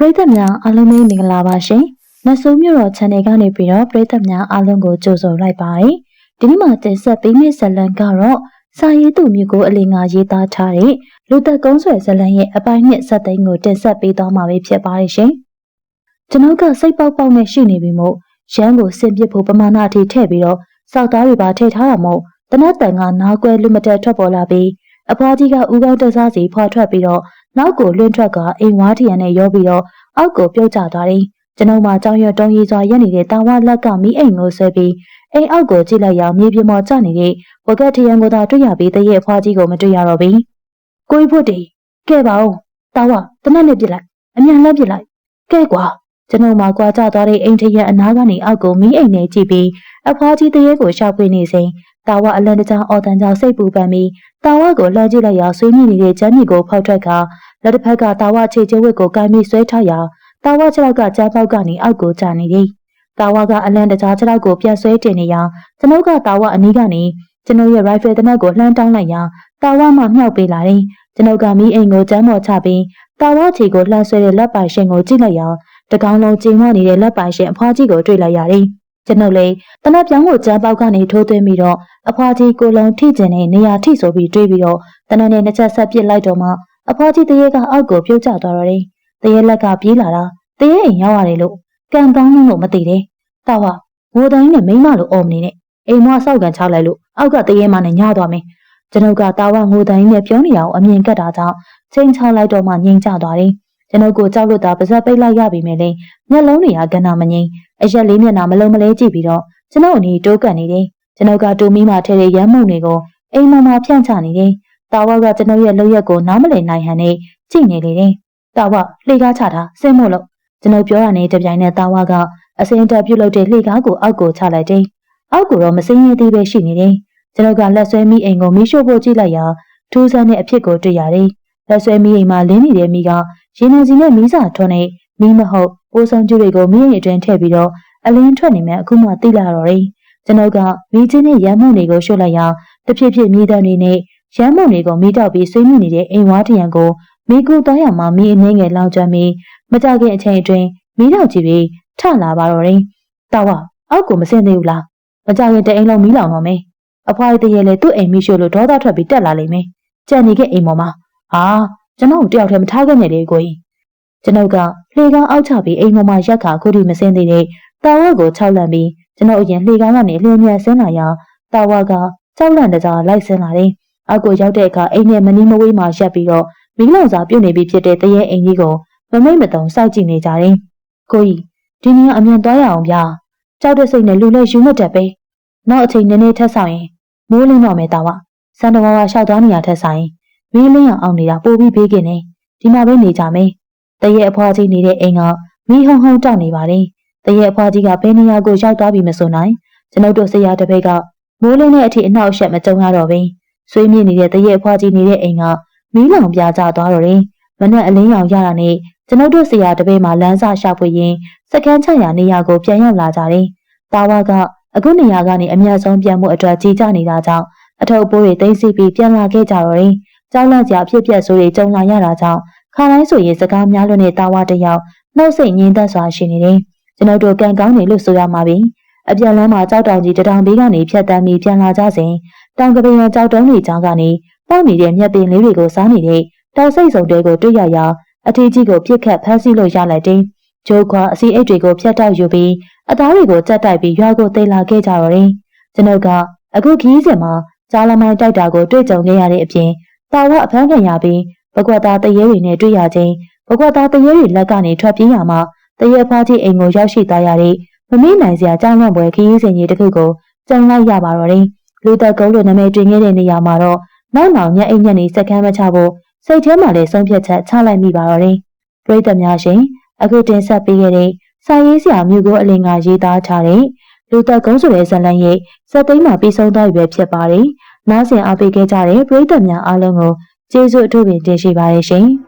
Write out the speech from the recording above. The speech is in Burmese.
ပရိသတ်များအားလုံးပဲမင်္ဂလာပါရှင်။နတ်ဆိုးမြို့တော် channel ကနေပြီးတော့ပရိသတ်များအားလုံးကိုကြိုဆိုလိုက်ပါတယ်။ဒီနေ့မှာတင်ဆက်ပေးမယ့်ဇာတ်လမ်းကတော့စာရေးသူမြို့ကိုအလင်ငါရေးသားထားတဲ့လူသက်ကုန်းဆွယ်ဇာတ်လမ်းရဲ့အပိုင်းနှစ်ဇာတ်သိမ်းကိုတင်ဆက်ပေးသွားမှာပဲဖြစ်ပါတယ်ရှင်။ကျွန်ုပ်ကစိတ်ပေါက်ပေါက်နဲ့ရှိနေပြီမို့ရန်ကိုဆင်ပစ်ဖို့ပမာဏအထိထည့်ပြီးတော့စောက်သားတွေပါထည့်ထားတာမို့တနတ်တန်ကနားကွဲလူမတက်ထွက်ပေါ်လာပြီး အဖွားကြီးကဥကောင်းတက်စားစီဖွာထွက်ပြီးတော့နောက်ကိုလွင့်ထွက်ကအိမ်ဝါထီရန်နဲ့ရောပြီးတော့အောက်ကိုပြုတ်ကျသွားတယ်။ကျွန်ုပ်မှကြောင်ရွတုံးရီစွာရက်နေတဲ့တာဝါလက်ကမိအိမ်ကိုဆွဲပြီးအိမ်အောက်ကိုကြည့်လိုက်ရောမြေပြင်ပေါ်ကျနေတဲ့ဝကက်ထရန်ကိုသာတွေ့ရပြီးတရဲ့အဖွားကြီးကိုမတွေ့ရတော့ဘူး။ကိုကြီးဖို့တေကဲပါဦး။တာဝါတနက်နဲ့ပြစ်လိုက်။အမြန်လှမ်းပြစ်လိုက်။ကဲကွာကျွန်ုပ်မှကွာကျသွားတဲ့အိမ်ထရန်အနားကနေအောက်ကိုမိအိမ်နဲ့ကြည့်ပြီးအဖွားကြီးတရဲ့ကိုရှောက်ပွေနေစဉ် တာဝါအလန်တကြားအော်တန်ကြောင့်စိတ်ပူပန်ပြီးတာဝါကိုလှမ်းကြည့်လိုက်ရောဆွေးမြည်နေတဲ့ချမ်းမြေကိုဖောက်ထွက်ကလက်တစ်ဖက်ကတာဝါခြေကျဝက်ကိုကိုင်းပြီးဆွဲထားရာတာဝါခြေထောက်ကကြားပေါက်ကနေအောက်ကိုကျနေသည်။တာဝါကအလန်တကြားခြေထောက်ကိုပြန်ဆွဲတင်နေရာကျွန်ုပ်ကတာဝါအနီးကနေကျွန်ုပ်ရဲ့ rifle တနက်ကိုလှမ်းတောင်းလိုက်ရာတာဝါမှမြှောက်ပေးလာတယ်။ကျွန်ုပ်ကမီးအိမ်ကိုကျမ်းမော်ချပြီးတာဝါခြေကိုလှမ်းဆွဲတဲ့လက်ပိုင်ရှင်ကိုကြည့်လိုက်ရာတကောင်လုံးကျင်းဝနေတဲ့လက်ပိုင်ရှင်အဖွားကြီးကိုတွေ့လိုက်ရတယ်။ ကျွန်ုပ်လည်းတနက်ပြောင်းကိုကျမ်းပေါက်ကနေထိုးသွင်းပြီးတော့အဖွားကြီးကိုလုံးထိကျင်တဲ့နေရာထိဆိုပြီးတွေးပြီးတော့တနက်နဲ့နှစ်ချက်ဆက်ပစ်လိုက်တော့မှအဖွားကြီးတရေကအောက်ကိုပြုတ်ကျသွားတော့တယ်။တရေလက်ကပြေးလာတာတရေအိမ်ရောက်ရတယ်လို့ကံကောင်းလို့မသိတယ်။တာဝငိုတိုင်းနဲ့မိမလို့အော်မနေနဲ့အိမ်မဆောက်ကန်ချလိုက်လို့အောက်ကတရေမနဲ့ညသွားမယ်။ကျွန်ုပ်ကတာဝငိုတိုင်းနဲ့ပြောနေတာကိုအမြင်ကတ်တာကြောင့်ချိန်ချလိုက်တော့မှငြိမ်ချသွားတယ်။ ကျွန်ုပ်ကိုကြောက်လို့တာပါဇက်ပိတ်လိုက်ရပြီမယ်လေမျက်လုံးတွေကကဏမငိမ်အရက်လေးမျက်နှာမလုံးမလဲကြည့်ပြီးတော့ကျွန်ုပ်အနေတိုးကန်နေတယ်။ကျွန်ုပ်ကတူမီမှထဲတဲ့ရမ်းမှုတွေကိုအိမ်မမှာဖြန့်ချနေတယ်။တာဝကကျွန်ုပ်ရဲ့လုပ်ရက်ကိုနားမလည်နိုင်ဟန်နဲ့ကြည့်နေလေတယ်။တာဝလှေကားချတာဆင်းမို့လို့ကျွန်ုပ်ပြောရတဲ့တပြိုင်နက်တာဝကအစင်တက်ပြုတ်လို့တဲ့လှေကားကိုအောက်ကိုချလိုက်တယ်။အောက်ကိုတော့မစင်းရသေးပဲရှိနေတယ်။ကျွန်ုပ်ကလက်ဆွဲမိအိမ်ကိုမီးရှို့ဖို့ကြည့်လိုက်ရာထူးဆန်းတဲ့အဖြစ်ကိုတွေ့ရတယ်။လက်ဆွဲမိအိမ်မှာလင်းနေတဲ့မိက ရေနံစီနဲ့မီးစာထွန်းနေမီးမဟုတ်ပိုးဆောင်ကျူတွေကိုမိရင်အတွင်းထည့်ပြီးတော့အလင်းထွက်နေမှအခုမှသိလာတော့တယ်။ကျွန်ုပ်ကမီးချင်းနဲ့ရမ်းမှုတွေကိုရှို့လိုက်ရာတဖြည်းဖြည်းမြေတံတွေနဲ့ရမ်းမှုတွေကိုမိတောက်ပြီးဆွေးမိနေတဲ့အိမ်ဝါထရံကိုမိကူတောင်းရမှာမိအနှင်းငယ်လောင်ကျွမ်းပြီးမကြခင်အချိန်အတွင်းမိတော့ကြည့်ပြီးထလာပါတော့တယ်။တာဝအောက်ကိုမစင်သေးဘူးလား။မကြခင်တအိမ်လုံးမိလောင်တော့မယ်။အဖွားတရေလေသူ့အိမ်မိရှို့လို့ဒေါသထွက်ပြီးတက်လာလိမ့်မယ်။ကြံနေခဲ့အိမ်ပေါ်မှာဟာ ကျွန်တော်တယောက်တည်းမထားခဲ့နဲ့လေကိုကြီး။ကျွန်ုပ်ကလှေကားအောက်ချပြီးအိမ်ပေါ်မှာရက်ခါခုထိမစင်သေးတဲ့တာဝကိုခြောက်လန့်ပြီးကျွန်တော်အရင်လှေကားကနေအလျင်မြန်ဆင်းလာရာတာဝကကြောက်လန့်တကြားလိုက်ဆင်းလာတယ်။အောက်ကိုရောက်တဲ့အခါအိမ်နဲ့မနီးမဝေးမှာရက်ပြီးတော့မီးလောင်စာပြုတ်နေပြီဖြစ်တဲ့တရေအိမ်ကြီးကိုမမိတ်မတုံစောက်ကြည့်နေကြတယ်။ကိုကြီးဒီနေ့အမြန်သွားရအောင်ဗျာ။ကြောက်တဲ့စိတ်နဲ့လူလဲယူမတက်ပဲ။နောက်အချိန်နည်းနည်းထက်ဆောင်ရင်မိုးလင်းတော့မယ်တာဝ။စံတော်ဝါရှောက်သွားနေရထက်ဆိုင် မီးလင်းအောင်အောင်နေတာပိုပြီးဘေးကင်းနေ။ဒီမှာပဲနေကြမယ်။တရေအဖွားကြီးနေတဲ့အိမ်ကမီးဟုံဟုံတောက်နေပါတယ်။တရေအဖွားကြီးကဘယ်နေရာကိုရောက်သွားပြီမဆိုနိုင်။ကျွန်ုပ်တို့ဆရာတပည့်ကမိုးလင်းတဲ့အထိအနှောက်အယှက်မကြုံရတော့ဘူး။ဆွေးမြေ့နေတဲ့တရေအဖွားကြီးနေတဲ့အိမ်ကမီးလောင်ပြကြသွားတော့တယ်။မနဲ့အလင်းရောင်ရတာနဲ့ကျွန်ုပ်တို့ဆရာတပည့်မှာလမ်းစာရှာဖွေရင်းစကန်းချရာနေရာကိုပြန်ရောက်လာကြတယ်။တာဝါကအခုနေရာကနေအမျက်ဆုံးပြန်မှုအတွက်ကြီးကြနေတာကြောင့်အထုပ်ပိုးတွေသိမ်းဆီးပြီးပြန်လာခဲ့ကြတော့တယ်။ ကြောက်လန့်စရာဖြစ်ပျက်ဆိုးတွေကြုံလာရတာကြောင့်ခါတိုင်းဆိုရင်စကားများလွန်းတဲ့တာဝါတယောက်နှုတ်ဆက်ငင်းသက်စွာရှိနေတယ်။ကျွန်ုပ်တို့ကံကောင်းနေလို့ဆိုရမှာပြီ။အပြန်လမ်းမှာကြောက်တောင်ကြီးတထောင်ဘေးကနေဖြတ်တန်းပြီးပြန်လာကြစဉ်တောင်ကပင်ရကြောက်တုံးတွေကြားကနေပေါက်နေတဲ့မြက်ပင်လေးတွေကိုစားနေတဲ့တောက်စိတ်စုံတွေကိုတွေ့ရရာအထီးကြီးကိုပြစ်ခတ်ဖမ်းဆီးလို့ရလိုက်တယ်။ဂျိုးခွာအစီအိတ်တွေကိုဖျက်တောက်ယူပြီးအသားတွေကိုကြက်တိုက်ပြီးရွာကိုသိလာခဲ့ကြတော့တယ်။ကျွန်ုပ်ကအခုခီးစဉ်မှာကြားလမိုင်းတိုက်တာကိုတွေ့ကြုံခဲ့ရတဲ့အပြင် တာဝအဖမ်းခံရပြီးဘကွက်သားတရေတွေနဲ့တွေ့ရခြင်းဘကွက်သားတရေတွေလက်ကနေထွက်ပြေးရမှာတရေဖားကြီးအိမ်ကိုရောက်ရှိသွားရတဲ့မမေ့နိုင်စရာကြောင်းလန့်ပွဲခီးစဉ်ကြီးတစ်ခုကိုကြုံလိုက်ရပါတော့တယ်။လူသက်ကုန်းလိုနာမည်တွင်ခဲ့တဲ့နေရာမှာတော့နောက်နောက်ညအိမ်ညက်နေစက္ကန့်မချဖို့စိတ်ထဲမှာလည်းဆုံးဖြတ်ချက်ချလိုက်မိပါတော့တယ်။ပြည်သက်များရှင်အခုတင်ဆက်ပေးခဲ့တဲ့စာရေးဆရာမျိုးကိုအလင်ကရေးသားထားတဲ့လူသက်ကုန်းဆိုတဲ့ဇာတ်လမ်းရဲ့စက်သိမ်းမှာပြီးဆုံးသွားပြီပဲဖြစ်ပါတယ်။ နားဆင်အားပေးခဲ့ကြတဲ့ပြည်သက်များအားလုံးကိုကျေးဇူးအထူးပင်တင်ရှိပါတယ်ရှင်။